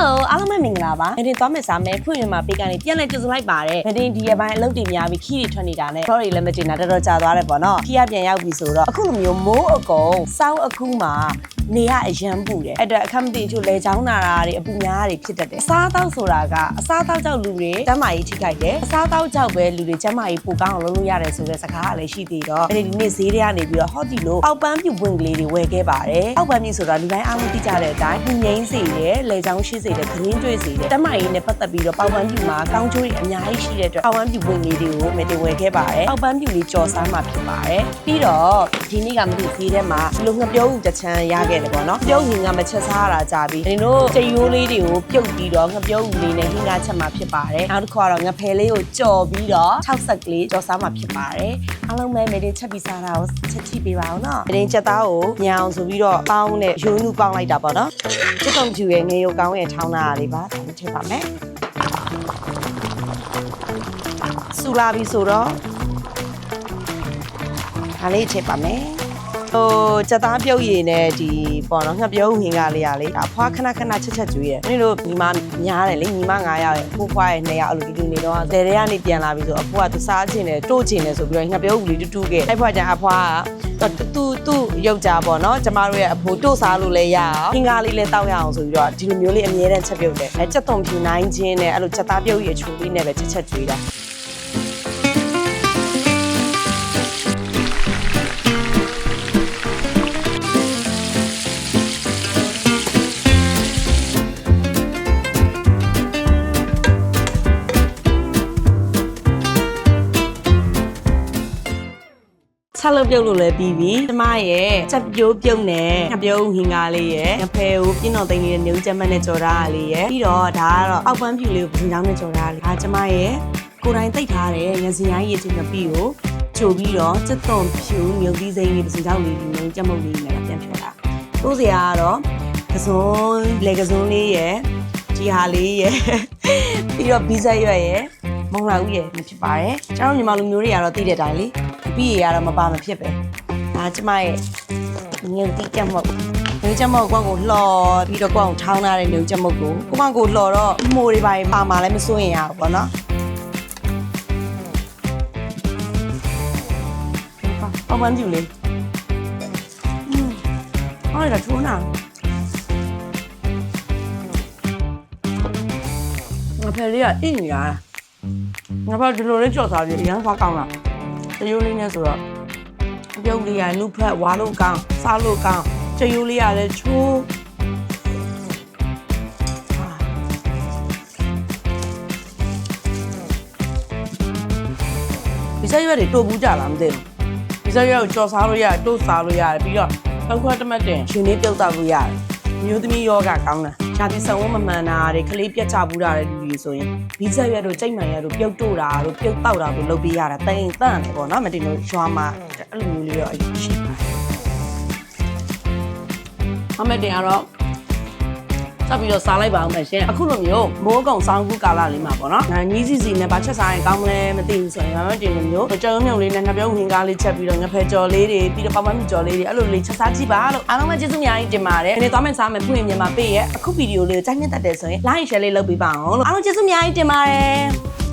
Hello အားလုံးပဲမင်္ဂလာပါ။မတင်သွားမယ်စားမယ်ဖွင့်ရမှာပေးကနေပြန်လဲကြိုဆိုလိုက်ပါတယ်။မတင်ဒီရက်ပိုင်းအလုပ်တွေများပြီးခီးတွေထွက်နေတာနဲ့ sorry လည်းမတင်တာတော်တော်ကြာသွားတယ်ပေါ့နော်။ခီးကပြန်ရောက်ပြီဆိုတော့အခုလိုမျိုးမိုးအကုံစောင်းအခုမှာ နေရအရန်ပူတယ်အဲ့တော့အခက်မသိချို့လေချောင်းနာတာတွေအပူများတွေဖြစ်တတ်တယ်အစားတောက်ဆိုတာကအစားတောက်ကြောက်လူတွေကျန်းမာရေးထိခိုက်တယ်အစားတောက်ကြောက်ပဲလူတွေကျန်းမာရေးပိုကောင်းအောင်လုပ်လို့ရတယ်ဆိုတဲ့စကားကလည်းရှိသေးတော့အဲ့ဒီနေ့ဈေးတွေကနေပြီးတော့ဟော့ဒီလိုအောက်ပန်းပြုတ်ပွင့်ကလေးတွေဝယ်ခဲ့ပါတယ်အောက်ပန်းပြုတ်ဆိုတာလူတိုင်းအားလုံးသိကြတဲ့အတိုင်းပူငိမ့်စေတယ်လေချောင်းရှိစေတယ်ခရင်းတွေ့စေတယ်ကျန်းမာရေးနဲ့ပတ်သက်ပြီးတော့ပေါက်ပန်းပြုတ်မှာကောင်းကျိုးတွေအများကြီးရှိတဲ့အတွက်အောက်ပန်းပြုတ်ပွင့်ကလေးတွေကိုမတင်ဝယ်ခဲ့ပါတယ်အောက်ပန်းပြုတ်လေးကြော်စားမှာဖြစ်ပါတယ်ပြီးတော့ဒီနေ့ကမသိဈေးထဲမှာဒီလိုငှပြောဦးတစ်ချမ်းရခဲ့တယ်ပေါ့နော်ပြုတ်ရင်ကမချက်စားရတာကြပြီဒီတို့ကြရိုးလေးတွေကိုပြုတ်ပြီးတော့ငှပြောဦးလေးနဲ့ဟင်းကားချက်မှာဖြစ်ပါတယ်နောက်တစ်ခါတော့ငဖယ်လေးကိုကြော်ပြီးတော့6ဆက်ကလေးကြော်စားမှာဖြစ်ပါတယ်အားလုံးပဲမေတင်ချက်ပြီးစားတာကိုချက်ကြည့်ပေးပါအောင်နော်မေတင်ချက်သားကိုညောင်ဆိုပြီးတော့ပေါင်းနဲ့ရိုးနူးပေါင်းလိုက်တာပေါ့နော်ချစ်တုံဖြူရဲ့ငရေကောင်းရဲ့ထောင်းသားလေးပါဒါလေးထည့်ပါမယ်စူလာပြီဆိုတော့ဒါလေးထည့်ပါမယ် ဟိုစက်သားပြုတ်ရည်နဲ့ဒီပေါ့နော်ငှက်ပြုတ်ဟင်္ကာလေးရလေအဖွားခဏခဏချက်ချက်ကျွေးရမင်းတို့ညီမများတယ်လေညီမ9ယောက်ရဲ့ဖိုးဖွားရဲ့2ယောက်အဲ့လိုတူတူနေတော့ဒဲတွေကနေပြန်လာပြီဆိုအဖွားကသူစားချင်တယ်တိုးချင်တယ်ဆိုပြီးတော့ငှက်ပြုတ်ဦးလေးတူတူခဲ့အဲ့ဖွားကျအဖွားကသူသူရုပ်ကြပေါ့နော်ကျမတို့ရဲ့အဖိုးတို့စားလို့လည်းရအောင်ဟင်္ကာလေးလည်းတောက်ရအောင်ဆိုပြီးတော့ဒီလိုမျိုးလေးအမြဲတမ်းချက်ပြုတ်တယ်အဲချက်တုံဖြူနိုင်ချင်းနဲ့အဲ့လိုချက်သားပြုတ်ရည်အချိုလေးနဲ့ပဲချက်ချက်ကျွေးတာ ဆက်လုပ်ပြုတ်လို့လည်းပြီးပြီကျမရဲ့ချက်ပြိုးပြုတ်နဲ့ငပြိုးဟင်္ကာလေးရဲ့ငဖဲကိုပြင်းတော်သိန်းလေးနဲ့နေဦးကျမနဲ့ကြော်ထားတာလေးရဲ့ပြီးတော့ဒါကတော့အောက်ပန်းဖြူလေးကိုပြင်ချောင်းနဲ့ကြော်ထားတာလေးဒါကျမရဲ့ကိုယ်တိုင်သိပ်ထားတဲ့ငစင်ရိုင်းရည်ချင်းငပီကိုချိုပြီးတော့စက်သွန်ဖြူမြုပ်သီးစိမ်းလေးပြင်ချောင်းလေးနေဦးကျမုတ်လေးနဲ့ပြန်ဖြတ်တာတိုးစရာကတော့ကစုံလေကစုံလေးရဲ့ဒီဟာလေးရဲ့ပြီးတော့ဘီဇက်ရွက်ရဲ့မုံလာဦးရဲ့ဖြစ်ပါတယ်ကျွန်တော်ညီမလူမျိုးတွေကတော့သိတဲ့အတိုင်းလေ ပြီးရရတော့မပါမဖြစ်ပဲဒါကျမရဲ့ငြိမ်တိကြမဟုတ်ငြိမ်ကြမဟုတ်ကောင်ကိုလှော်ပြီးတော့ကောင်ထောင်းထားတဲ့ငြိမ်ကြမဟုတ်ကိုကောင်ကိုလှော်တော့မိုးတွေပါရင်ပါမှလည်းမစိုးရင်ရဘူးပေါ့နော်အောင်မန်းကြည့်လေဟောရတာထုံးနာငါဖယ်လေးကအင်းညာငါဖယ်ဒီလိုလေးကြော်စားပြီးအရန်ဖားကောင်းလား တရိုးလေးနဲ့ဆိုတော့ပြုတ်လေးရနုဖက်ဝါလို့ကောင်းစားလို့ကောင်းတရိုးလေးရလည်းချိုးဒီဆက်ရွက်တွေတိုးဘူးကြလားမသိဘူးဒီဆက်ရွက်ကိုကြော်စားလို့ရတယ်တိုးစားလို့ရတယ်ပြီးတော့တောက်ခွက်တမတ်တင်ရှင်လေးပြုတ်တောက်လို့ရတယ်မျိုးသမီးယောဂကောင်းတာ ရှားတိဆောင်ဝမမှန်တာတွေကလေးပြက်ချဘူးတာတဲ့လူကြီးဆိုရင်ဘီဆက်ရွက်တို့ကြိတ်မှန်ရွက်တို့ပြုတ်တိုးတာတို့ပြုတ်တောက်တာတို့လုပ်ပေးရတာတိန်တန့်တယ်ပေါ့နော်မတင်လို့ရွာမှာအဲ့လိုမျိုးလေးတော့အရင်ရှိပါတယ်မမတင်ကတော့ ဆက်ပြီးတော့စားလိုက်ပါအောင်မယ်ရှင်အခုလိုမျိုးမိုးကုံဆောင်းကူးကာလလေးမှာပေါ့နော်ငါညီးစီစီနဲ့ဗာချက်စားရင်ကောင်းမလဲမသိဘူးဆိုရင်မမတင်လိုမျိုးကြောင်မြုံလေးနဲ့ငါပြုံးဟင်ကားလေးချက်ပြီးတော့ငါဖဲကြော်လေးတွေပြီးတော့ပေါက်ပန်းမြကြော်လေးတွေအဲ့လိုလေးချက်စားကြည့်ပါလို့အားလုံးပဲကျေးဇူးအများကြီးတင်ပါတယ်ဒီနေ့သွားမယ်စားမယ်ဖွင့်မြန်မာပေးရဲ့အခုဗီဒီယိုလေးကိုကြိုက်နှစ်သက်တယ်ဆိုရင် like share လေးလုပ်ပေးပါအောင်လို့အားလုံးကျေးဇူးအများကြီးတင်ပါတယ်